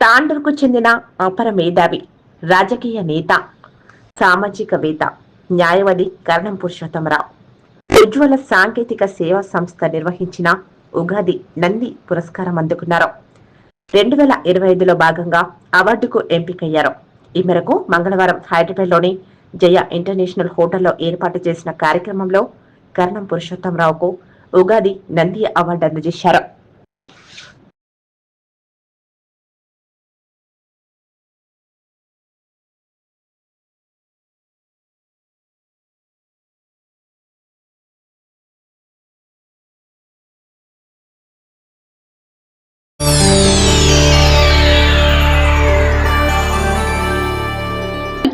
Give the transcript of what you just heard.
తాండూరుకు చెందిన అపర మేధావి రాజకీయ నేత సామాజికవేత్త న్యాయవాది కరణం పురుషోత్తమరావు. ఉజ్వల సాంకేతిక సేవా సంస్థ నిర్వహించిన ఉగాది నంది పురస్కారం అందుకున్నారు. రెండు వేల ఇరవై ఐదులో భాగంగా అవార్డుకు ఎంపికయ్యారు. ఈ మేరకు మంగళవారం హైదరాబాద్లోని జయ ఇంటర్నేషనల్ హోటల్లో ఏర్పాటు చేసిన కార్యక్రమంలో కరణం పురుషోత్తమరావుకు ఉగాది నంది అవార్డు అందజేశారు.